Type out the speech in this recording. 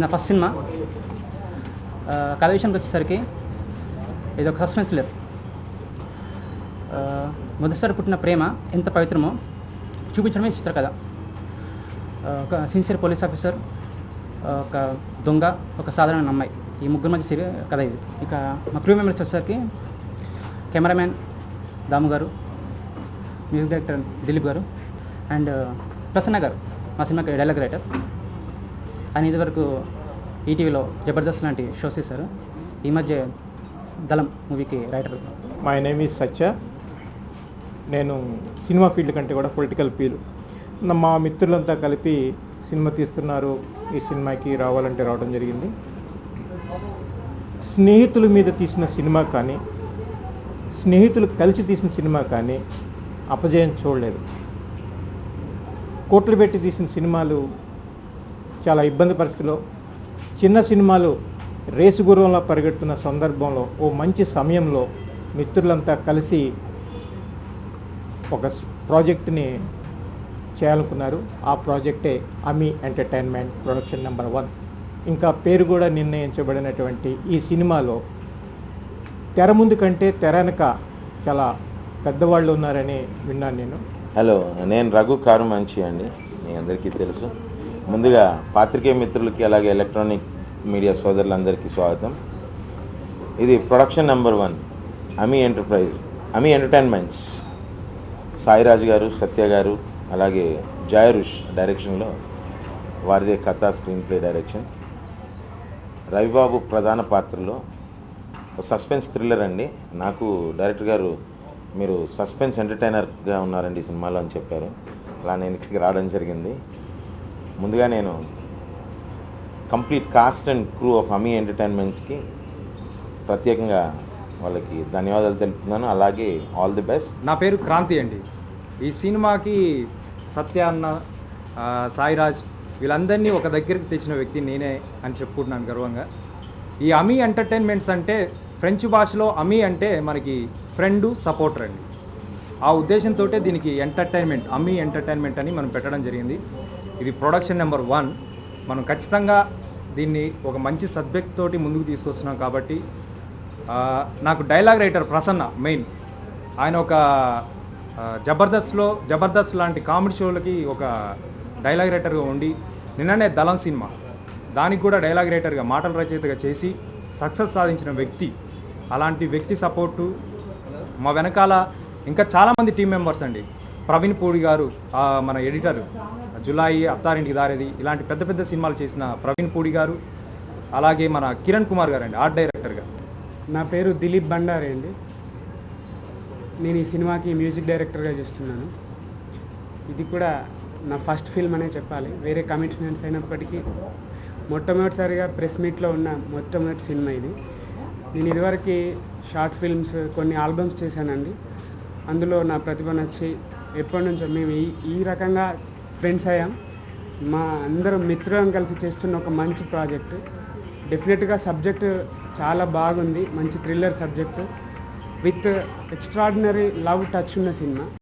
నా first cinema. కథ విషయానికి వచ్చేసరికి ఇది ఒక సస్పెన్స్ థ్రిల్లర్. మొదటిసారి పుట్టిన ప్రేమ ఎంత పవిత్రమో చూపించడమే చిత్రకథ ఒక సిన్సియర్ పోలీస్ ఆఫీసర్ ఒక దొంగ ఒక సాధారణ అమ్మాయి. ఈ ముగ్గురు మధ్య సిరి కథ ఇది. ఇక మా క్రూ మెంబర్స్ వచ్చేసరికి కెమెరామ్యాన్ దాము గారు మ్యూజిక్ డైరెక్టర్ దిలీప్ గారు అండ్ ప్రసన్న గారు మా సినిమాకి డైలాగ్ రైటర్. ఆయన ఇదివరకు ఈటీవీలో జబర్దస్త్ లాంటి షోస్ చేశారు. ఈ మధ్య దళం మూవీకి writer my name is Satya నేను సినిమా ఫీల్డ్ కంటే కూడా పొలిటికల్ ఫీల్డ్ మా మిత్రులంతా కలిపి సినిమా తీస్తున్నారు. ఈ సినిమాకి రావాలంటే రావడం జరిగింది. స్నేహితుల మీద తీసిన సినిమా కానీ స్నేహితులు కలిసి తీసిన సినిమా కానీ అపజయం చూడలేదు. కోట్లు పెట్టి తీసిన సినిమాలు చాలా ఇబ్బంది పరిస్థితిలో చిన్న సినిమాలు రేసు గుర్రంలో పరిగెడుతున్న సందర్భంలో ఓ మంచి సమయంలో మిత్రులంతా కలిసి ఒక ప్రాజెక్ట్ని చేయాలనుకున్నారు. ఆ ప్రాజెక్టే Amy entertainment production number one. ఇంకా పేరు కూడా నిర్ణయించబడినటువంటి ఈ సినిమాలో తెర ముందు కంటే తెర చాలా పెద్దవాళ్ళు ఉన్నారని విన్నాను నేను. హలో నేను రఘు కారు మంచి అండి. మీ అందరికీ తెలుసు. ముందుగా పాత్రికేయ మిత్రులకి అలాగే ఎలక్ట్రానిక్ మీడియా సోదరులందరికీ స్వాగతం. ఇది production number one Amy enterprise Amy entertainments. Sairaj గారు సత్య గారు అలాగే జయరుష్ డైరెక్షన్లో వారిదే కథ స్క్రీన్ ప్లే డైరెక్షన్. రవిబాబు ప్రధాన పాత్రలో సస్పెన్స్ థ్రిల్లర్ అండి. నాకు డైరెక్టర్ గారు మీరు సస్పెన్స్ ఎంటర్టైనర్గా ఉన్నారండి ఈ సినిమాలో అని చెప్పారు. అలా నేను ఇక్కడికి రావడం జరిగింది. ముందుగా నేను complete cast and crew of Amy ఎంటర్టైన్మెంట్స్కి ప్రత్యేకంగా వాళ్ళకి ధన్యవాదాలు తెలుపుతున్నాను. అలాగే ఆల్ ది బెస్ట్. నా పేరు క్రాంతి అండి. ఈ సినిమాకి సత్య అన్న సాయిరాజ్ వీళ్ళందరినీ ఒక దగ్గరికి తెచ్చిన వ్యక్తి నేనే అని చెప్పుకుంటున్నాను గర్వంగా. ఈ అమీ ఎంటర్టైన్మెంట్స్ అంటే ఫ్రెంచ్ భాషలో అమీ అంటే మనకి ఫ్రెండ్ సపోర్టర్ అండి. ఆ ఉద్దేశంతో దీనికి ఎంటర్టైన్మెంట్ అమీ ఎంటర్టైన్మెంట్ అని మనం పెట్టడం జరిగింది. ఇది ప్రొడక్షన్ నెంబర్ వన్ మనం ఖచ్చితంగా దీన్ని ఒక మంచి సబ్జెక్ట్ తోటి ముందుకు తీసుకొస్తున్నాం కాబట్టి నాకు డైలాగ్ రైటర్ ప్రసన్న మెయిన్. ఆయన ఒక జబర్దస్త్లో జబర్దస్త్ లాంటి కామెడీ షోలకి ఒక డైలాగ్ రైటర్గా ఉండి నిన్ననే దళం సినిమా. దానికి కూడా డైలాగ్ రైటర్గా మాటల రచయితగా చేసి సక్సెస్ సాధించిన వ్యక్తి. అలాంటి వ్యక్తి సపోర్టు మా వెనకాల ఇంకా చాలామంది టీం మెంబర్స్ అండి. ప్రవీణ్ పూడి గారు మన ఎడిటర్ జులాయి అత్తారింటికి దారేది. ఇలాంటి పెద్ద పెద్ద సినిమాలు చేసిన ప్రవీణ్ పూడి గారు అలాగే మన కిరణ్ కుమార్ గారు అండి ఆర్ట్ డైరెక్టర్గా నా పేరు దిలీప్ భండారే అండి. నేను ఈ సినిమాకి మ్యూజిక్ డైరెక్టర్గా చేస్తున్నాను. ఇది కూడా నా ఫస్ట్ ఫిల్మ్ అనే చెప్పాలి. వేరే కమిట్మెంట్స్ అయినప్పటికీ మొట్టమొదటిసారిగా ప్రెస్ మీట్లో ఉన్న మొట్టమొదటి సినిమా ఇది. నేను ఇదివరకు షార్ట్ ఫిల్మ్స్ కొన్ని ఆల్బమ్స్ చేశానండి. అందులో నా ప్రతిభ నచ్చి ఎప్పటి నుంచో మేము ఈ ఈ రకంగా ఫ్రెండ్స్ అయ్యాం. మా అందరం మిత్రులను కలిసి చేస్తున్న ఒక మంచి ప్రాజెక్ట్. డెఫినెట్గా సబ్జెక్ట్ చాలా బాగుంది. మంచి thriller subject. With extraordinary love touch ఉన్న సినిమా.